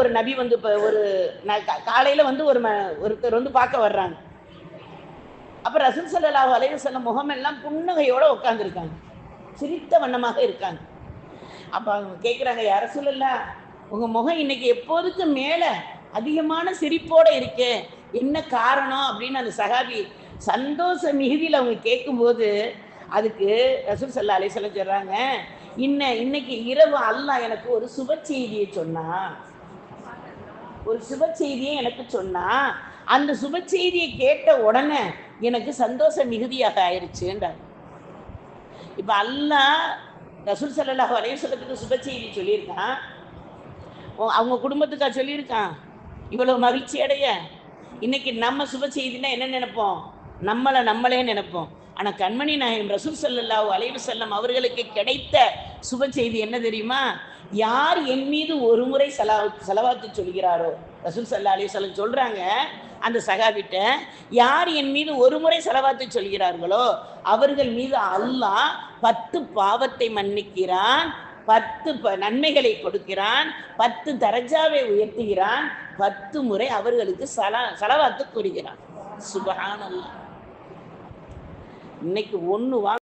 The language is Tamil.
ஒரு நபி வந்து இப்போ ஒரு காலையில் வந்து ஒரு ஒருத்தர் வந்து பார்க்க வர்றாங்க. அப்போ ரசூல் ஸல்லல்லாஹு அலைஹி முகம் முகமெல்லாம் புன்னகையோட உட்காந்துருக்காங்க சிரித்த வண்ணமாக இருக்காங்க. அப்போ அவங்க கேட்குறாங்க யார சொல்லல உங்கள் முகம் இன்னைக்கு எப்போதுக்கு மேலே அதிகமான சிரிப்போட இருக்கே. என்ன காரணம்? அப்படின்னு அந்த சகாபி சந்தோஷ மிகுதியில் அவங்க கேட்கும்போது அதுக்கு ரசூல் சல்லா சொல்ல சொல்கிறாங்க இன்ன இன்னைக்கு இரவு அல்லா எனக்கு ஒரு சுப செய்தியை சொன்னான். ஒரு சுப செய்தியை எனக்கு சொன்னா அந்த சுப செய்தியை கேட்ட உடனே எனக்கு சந்தோஷம் மிகுதியாக ஆயிடுச்சுன்றார் இப்போ அல்லா ரசூல் சல்லாஹ் அலைஹி வஸல்லத்துக்கு சுப செய்தி சொல்லியிருக்கான் அவங்க குடும்பத்துக்கா சொல்லியிருக்கான். இவ்வளோ மகிழ்ச்சி அடைய. இன்னைக்கு நம்ம சுப செய்தினா என்ன நினைப்போம்? நம்மளை நம்மளே நினைப்போம். ஆனால் கண்மணி நாயகம் ரசூல் சல்லாஹூ அலைவு செல்லம் அவர்களுக்கு கிடைத்த சுப செய்தி என்ன தெரியுமா? யார் என் மீது ஒரு முறை செலா செலவாத்து சொல்கிறாரோ? ரசூல் சல்லா அலி சொல்கிறாங்க அந்த சகாபிட்ட யார் என் மீது ஒரு முறை செலவாத்து சொல்கிறார்களோ அவர்கள் மீது அல்லாஹ் பத்து பாவத்தை மன்னிக்கிறான் பத்து ப- நன்மைகளை கொடுக்கிறான் பத்து தரஜாவை உயர்த்துகிறான் பத்து முறை அவர்களுக்கு சல செலவாத்து கூறுகிறான். சுபஹானல்லாஹ். இன்னைக்கு ஒன்று வா